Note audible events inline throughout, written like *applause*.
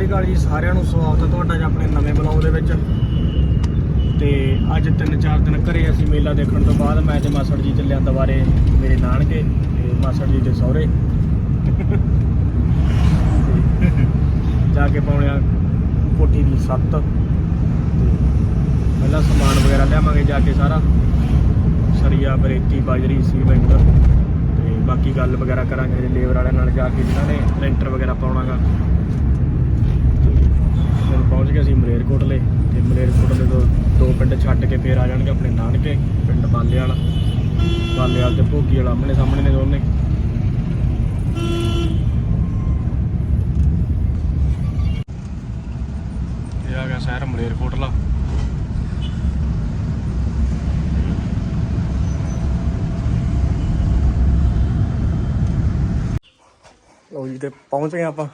ਸ੍ਰੀ ਅਕਾਲ ਜੀ, ਸਾਰਿਆਂ ਨੂੰ ਸਵਾਗਤ ਹੈ ਤੁਹਾਡਾ ਜੀ ਆਪਣੇ ਨਵੇਂ ਬਲੌਗ ਦੇ ਵਿੱਚ। ਤੇ ਅੱਜ ਤਿੰਨ ਚਾਰ ਦਿਨ ਘਰੇ ਅਸੀਂ ਮੇਲਾ ਦੇਖਣ ਤੋਂ ਬਾਅਦ ਮੈਂ ਤੇ ਮਾਸੜ ਜੀ ਚੱਲਿਆ ਦੁਬਾਰੇ ਮੇਰੇ ਨਾਨਕੇ ਤੇ ਮਾਸੜ ਜੀ ਦੇ ਸਹੁਰੇ। ਜਾ ਕੇ ਪਾਉਣਿਆ ਕੋਠੀ ਦੀ ਸੱਤ। ਤੇ ਪਹਿਲਾਂ ਸਮਾਨ ਵਗੈਰਾ ਲਿਆਵਾਂਗੇ ਜਾ ਕੇ ਸਾਰਾ। ਸਰੀਆ, ਬਰੇਤੀ, ਬਾਜਰੀ, ਸੀਮੈਂਟ ਤੇ ਬਾਕੀ ਗੱਲ ਵਗੈਰਾ ਕਰਾਂਗੇ ਲੇਬਰ ਵਾਲਿਆਂ ਨਾਲ ਜਾ ਕੇ ਜਿਨ੍ਹਾਂ ਨੇ ਲੈਂਟਰ ਵਗੈਰਾ ਪਾਉਣਾਗਾ। ਹੁਣ ਪਹੁੰਚ ਗਏ ਅਸੀਂ ਮਲੇਰਕੋਟਲੇ ਤੇ ਮਲੇਰਕੋਟਲੇ ਤੋਂ ਦੋ ਪਿੰਡ ਛੱਡ ਕੇ ਫੇਰ ਆ ਜਾਣਗੇ ਆਪਣੇ ਨਾਨਕੇ, ਪਿੰਡ ਬਾਲੇਵਾਲ ਬਾਲੇਵਾਲ ਤੇ ਭੋਗੀ ਵਾਲਾ ਆਪਣੇ ਸਾਹਮਣੇ ਨੇ ਦੋਨੇ। ਇਹ ਆ ਗਿਆ ਸ਼ਹਿਰ ਮਲੇਰਕੋਟਲਾ। ਲਓ ਜੀ, ਤੇ ਪਹੁੰਚ ਗਏ ਆਪਾਂ।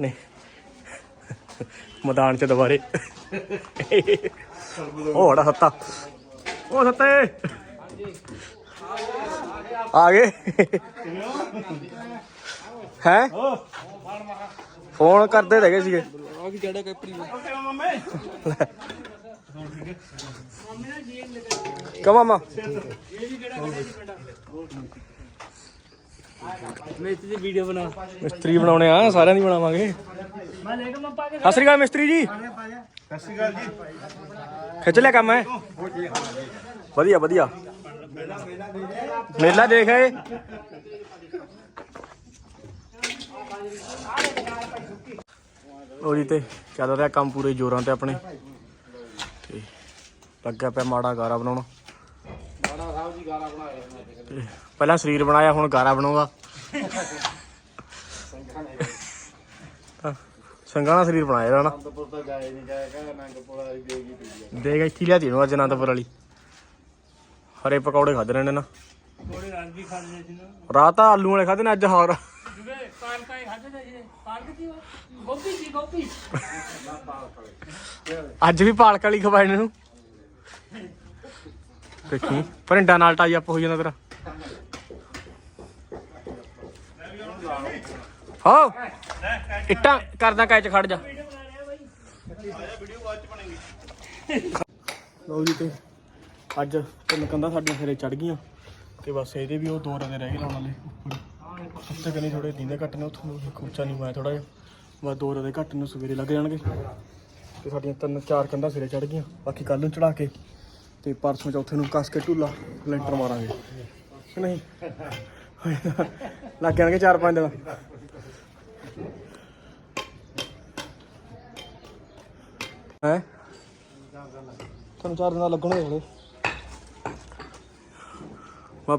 ਨੇ ਮੈਦਾਨ ਚ ਦੁਬਾਰੇ ਉਹ ਹੜਾ ਸੱਤਾ ਉਹ ਸੱਤੇ ਆ ਗਏ ਹੈ ਫੋਨ ਕਰਦੇ ਰਹਿ ਗਏ ਸੀਗੇ ਆ ਕੀ ਕਿਹੜਾ ਕੈਪਰੀ ਕਾ ਮਾਮਾ ਮੇਚ ਦੀ ਵੀਡੀਓ ਬਣਾ ਮਿਸਤਰੀ ਬਣਾਉਣੇ ਆ ਸਾਰਿਆਂ ਦੀ ਬਣਾਵਾਂਗੇ ਸਤਿ ਸ੍ਰੀ ਅਕਾਲ ਮਿਸਤਰੀ ਜੀ। ਸਤਿ ਸ੍ਰੀ ਅਕਾਲ ਜੀ। ਖਿੱਚ ਲਿਆ ਕੰਮ ਹੈ ਵਧੀਆ ਵਧੀਆ। ਮੇਲਾ ਦੇਖ ਆਏ। ਉਹ ਜੀ ਤੇ ਚੱਲ ਰਿਹਾ ਕੰਮ ਪੂਰੇ ਜ਼ੋਰਾਂ ਤੇ ਆਪਣੇ। ਤੇ ਲੱਗਿਆ ਪਿਆ ਮਾੜਾ ਗਾਰਾ ਬਣਾਉਣਾ। ਤੇ ਪਹਿਲਾਂ ਸਰੀਰ ਬਣਾਇਆ ਹੁਣ ਗਾਰਾ ਬਣਾਉਂਗਾ *laughs* ਸੰਗਾਣਾ ਸਰੀਰ ਬਣਾਇਆ ਇਹਦਾ ਨਾ ਦੇਗਾ ਇੱਥੇ ਹੀ ਲਿਆਤੀ ਨੂੰ ਅੱਜ ਅਨੰਦਪੁਰ ਵਾਲੀ। ਹਰੇ ਪਕੌੜੇ ਖਾਦੇ ਨੇ ਨਾ। ਥੋੜੇ ਰਾਤ ਵੀ ਖਾ ਲਏ ਸੀ ਨਾ। ਰਾਤ ਆ ਆਲੂ ਵਾਲੇ ਖਾਦੇ ਨੇ ਅੱਜ ਹੋਰ। ਜੁਗੇ ਪਾਲਕਾ ਹੀ ਖਾਦੇ ਨੇ ਜੀ ਪਾਲਕ ਕੀ ਗੋਪੀ ਜੀ ਗੋਪੀ ਅੱਜ ਵੀ ਪਾਲਕ ਵਾਲੀ ਖਵਾਏ ਨੇ ਨੂੰ ਦੇਖੀ ਪਰਿੰਡਾ ਨਾਲ ਟਾਈ ਅਪ ਹੋ ਜਾਂਦਾ ਤੇਰਾ। ਹੋ ਇੱਟਾਂ ਕਰਦਾ ਕੈਚ ਖੜ ਜਾ। ਲਓ ਜੀ ਤੇ ਅੱਜ ਤਿੰਨ ਕੰਧਾਂ ਸਾਡੀਆਂ ਸਿਰੇ ਚੜ ਗਈਆਂ ਤੇ ਬਸ ਇਹਦੇ ਵੀ ਉਹ ਦੋ ਰਦੇ ਰਹਿ ਗਏ ਲਾਉਣ ਵਾਲੇ ਉੱਪਰ। ਉੱਤੇ ਕਨੀ ਥੋੜੇ ਦਿੰਦੇ ਘੱਟ ਨੇ ਉੱਥੋਂ ਖੂਚਾ ਨਹੀਂ ਹੋਇਆ ਥੋੜਾ ਜਿਹਾ। ਬਸ ਦੋ ਰਦੇ ਘੱਟ ਨੂੰ ਸਵੇਰੇ ਲੱਗ ਜਾਣਗੇ ਤੇ ਸਾਡੀਆਂ ਤਿੰਨ ਚਾਰ ਕੰਧਾਂ ਸਿਰੇ ਚੜ ਗਈਆਂ। ਬਾਕੀ ਕੱਲ ਨੂੰ ਚੜਾ ਕੇ ਤੇ ਪਰਸੋਂ ਚੌਥੇ ਨੂੰ ਕੱਸ ਕੇ ਢੂਲਾ ਲੈਂਟਰ ਮਾਰਾਂਗੇ। ਨਹੀਂ? ਲੱਗ ਜਾਣਗੇ ਚਾਰ ਪੰਜ ਦਿਨ। ਹੈ? ਤੁਹਾਨੂੰ ਚਾਰ ਦਿਨ ਲੱਗਣਗੇ ਹਲੇ ਮੈਂ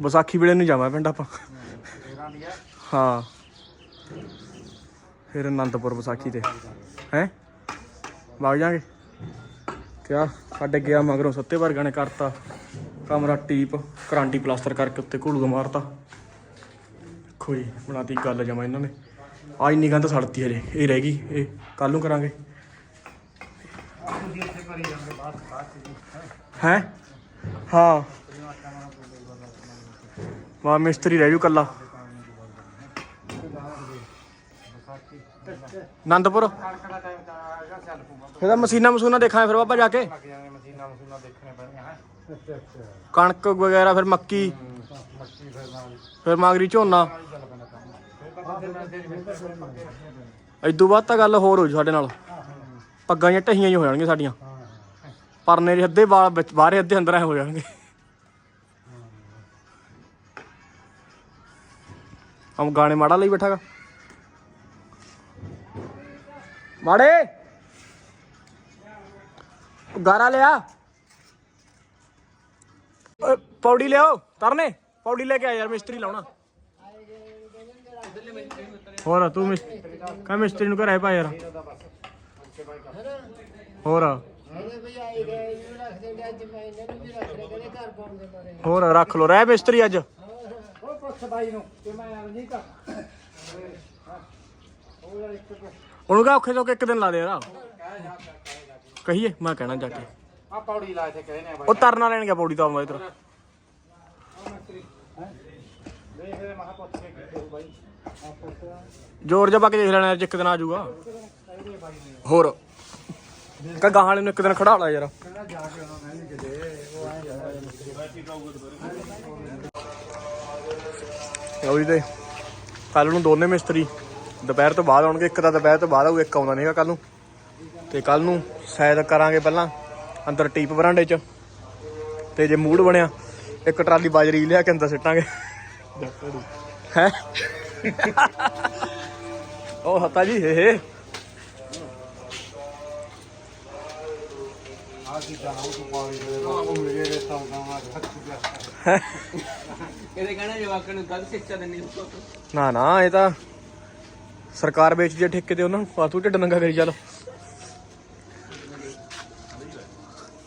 ਵਿਸਾਖੀ ਵੇਲੇ ਨੂੰ ਜਾਵਾਂ ਪਿੰਡ ਆਪਾਂ। ਹਾਂ। ਫਿਰ ਅਨੰਦਪੁਰ ਵਿਸਾਖੀ ਤੇ। ਹੈ? ਵਗ ਜਾਾਂਗੇ ਕਿਆ? ਸਾਡੇ ਗਿਆ ਮਗਰੋਂ ਸੱਤੇ ਵਰਗਾ ਨੇ ਕਰਤਾ। ਕਮਰਾ ਟੀਪ, ਕਰਾਂਟੀ ਪਲਾਸਟਰ ਕਰਕੇ ਉੱਤੇ ਘੂਲੂ ਮਾਰਤਾ। ਦੇਖੋ ਜੀ ਬਣਾਤੀ ਗੱਲ ਜਮਾ ਇਹਨਾਂ ਨੇ। ਆ ਇੰਨੀ ਗੰਦ ਸੜਤੀ ਹਲੇ ਇਹ ਰਹਿ ਗਈ, ਇਹ ਕੱਲ ਨੂੰ ਕਰਾਂਗੇ। ਹੈ? ਹਾਂ। ਵਾ ਮਿਸਤਰੀ ਰਹਿ ਜੂ ਕੱਲਾ। ਆਨੰਦਪੁਰ ਇਹਦਾ ਮਸ਼ੀਨਾਂ ਮਸ਼ੂਨਾਂ ਦੇਖਾਂਗੇ ਫਿਰ ਬਾਬਾ ਜਾ ਕੇ। ਕਣਕ ਵਗੈਰਾ, ਫਿਰ ਮੱਕੀ। ਫਿਰ ਮਾਗਰੀ ਝੋਨਾ। ਇਦੋਂ ਬਾਅਦ ਤਾਂ ਗੱਲ ਹੋਰ ਹੋ ਜੂ ਸਾਡੇ ਨਾਲ। ਪੱਗਾਂ ਜਾਂ ਢਹੀਆਂ ਹੀ ਹੋ ਜਾਣਗੀਆਂ ਸਾਡੀਆਂ। ਪਰਨੇ ਦੇ ਅੱਧੇ ਵਾਲ ਵਿੱਚ, ਬਾਹਰੇ ਅੱਧੇ ਅੰਦਰ ਐ ਹੋ ਜਾਣਗੇ। ਹਮ, ਗਾਣੇ ਮਾੜਾ ਲਈ ਬੈਠਾਗਾ ਮਾੜੇ। ਗਾਰਾ ਲਿਆ। ਓਏ, ਪੌੜੀ ਲਿਆਓ, ਤਰਨੇ। ਪੌੜੀ ਲੈ ਕੇ ਆ ਯਾਰ, ਮਿਸਤਰੀ ਲਾਉਣਾ। ਹੋਰ ਤੂੰ ਮਿਸ ਕਾ ਮਿਸਤਰੀ ਨੂੰ ਘਰੇ ਪਾ ਯਾਰ। ਹੋਰ ਹੋਰ ਰੱਖ ਲੋ ਰਹਿ ਮਿਸਤਰੀ ਅੱਜ। ਉਹਨੂੰ ਕਹ ਔਖੇ ਤੋਂ ਇੱਕ ਦਿਨ ਲਾ ਦੇ ਯਾਰ ਕਹੀਏ ਮੈਂ ਕਹਿਣਾ ਜਾ ਕੇ। ਆ ਪੌੜੀ ਲਾਏ ਤੇ ਕਹੇ ਨੇ ਉਹ ਤਰਨਾ ਲੈਣ ਗਿਆ ਪੌੜੀ ਤੋਂ ਆਵਾਂ ਇਧਰ। ਦੇਖ ਮਹਾ ਪੁੱਛ ਕੇ ਕਿੱਥੇ ਬਾਈ ਆ ਪੁੱਛ ਜ਼ੋਰ ਪਾ ਕੇ ਦੇਖ ਲੈਣਾ ਜੇ ਇੱਕ ਦਿਨ ਆ ਜਾਊਗਾ। ਹੋਰ। ਕਾ ਗਾਹਾਂ ਵਾਲੇ ਨੂੰ ਇੱਕ ਦਿਨ ਖੜਾ ਲਾ ਯਾਰ। ਲਓ ਜੀ ਤੇ ਕੱਲ ਨੂੰ ਦੋਨੇ ਮਿਸਤਰੀ ਦੁਪਹਿਰ ਤੋਂ ਬਾਅਦ ਆਉਣਗੇ ਇੱਕ ਤਾਂ ਦੁਪਹਿਰ ਤੋਂ ਬਾਅਦ ਆਊ ਇੱਕ ਆਉਂਦਾ ਨਹੀਂਗਾ ਕੱਲ ਨੂੰ। ਤੇ ਕੱਲ ਨੂੰ ਸ਼ਾਇਦ ਕਰਾਂਗੇ ਪਹਿਲਾਂ ਅੰਦਰ ਟੀਪ ਬਰਾਂਡੇ 'ਚ। ਤੇ ਜੇ ਮੂਡ ਬਣਿਆ ਇੱਕ ਟਰਾਲੀ ਬਾਜਰੀ ਲਿਆ ਕੇ ਅੰਦਰ ਸਿੱਟਾਂਗੇ। ਹੈ? ਉਹ ਹੱਤਾ ਜੀ ਹੇ ਹੇ। ਇਹਦੇ ਕਹਿਣਾ ਜਵਾਕਾਂ ਨੂੰ ਗਲਤ ਸਿੱਖਿਆ ਦੇਣੀ ਨਾ ਨਾ ਇਹ ਤਾਂ ਸਰਕਾਰ ਵੇਚ ਜੇ ਠੇਕੇ ਤੇ ਉਹਨਾਂ ਨੂੰ ਫਾਤੂ ਢਿੱਡ ਨੰਗਾ ਕਰੀ ਚੱਲ।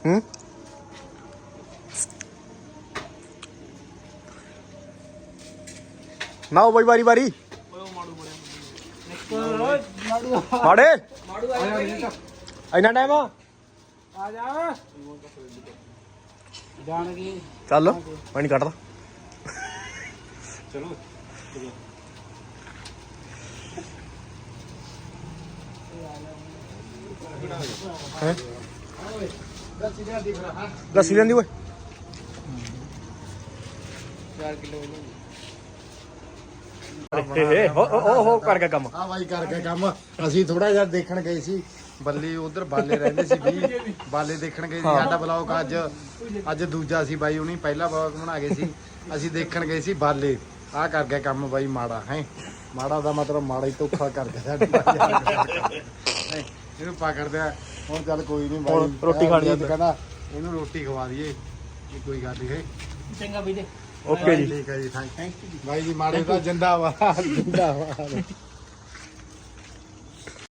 ਹੂੰ? ਨਾ ਉਹ ਬਈ ਵਾਰੀ ਵਾਰੀ। ਮਾੜੇ। ਇੰਨਾ ਟਾਈਮ ਆ? ਆ ਜਾ ਜਾਣ ਚੱਲ, ਮੈਂ ਨਹੀਂ ਕੱਟਦਾ ਚਲੋ ਹੈ ਲੱਸੀ ਲੈਂਦੀ ਓਏ। 4 ਕਿਲੋ ਹੇ ਹੇ ਹੋ ਹੋ ਹੋ ਕਰ ਗਿਆ ਕੰਮ। ਆ ਬਾਈ ਕਰ ਗਿਆ ਕੰਮ। ਅਸੀਂ ਥੋੜਾ ਜਿਹਾ ਦੇਖਣ ਗਏ ਸੀ। ਬੱਲੇ ਉਧਰ ਬਾਲੇ ਰਹਿੰਦੇ ਸੀ ਵੀ ਬਾਲੇ ਦੇਖਣ ਗਏ ਸੀ। ਸਾਡਾ ਬਲੌਗ ਅੱਜ ਅੱਜ ਦੂਜਾ ਸੀ ਬਾਈ ਉਹਨੀ ਪਹਿਲਾ ਬਲੌਗ ਬਣਾ ਗਏ ਸੀ। ਅਸੀਂ ਦੇਖਣ ਗਏ ਸੀ ਬਾਲੇ। ਆ ਕਰ ਗਿਆ ਕੰਮ ਬਾਈ ਮਾੜਾ ਹੈ। ਮਾੜਾ ਦਾ ਮਤਲਬ ਮਾੜਾ ਹੀ ਧੋਖਾ ਕਰ ਗਿਆ ਸਾਡੇ। *laughs* ਇਹਨੂੰ ਪਕੜਦੇ ਆ। ਹੁਣ ਚੱਲ ਕੋਈ ਨਹੀਂ ਬਾਈ ਹੁਣ ਰੋਟੀ ਖਾਣੀ ਆ। ਅਜੀਤ ਕਹਿੰਦਾ ਇਹਨੂੰ ਰੋਟੀ ਖਵਾ ਦਈਏ। ਇਹ ਕੋਈ ਗੱਲ ਨਹੀਂ ਹੈ। ਚੰਗਾ ਵੀ ਦੇ ਓਕੇ ਜੀ। ਠੀਕ ਹੈ ਜੀ ਥੈਂਕ ਯੂ ਬਾਈ ਜੀ ਮਾੜੇ ਦਾ ਜਿੰਦਾਬਾਦ ਜਿੰਦਾਬਾਦ।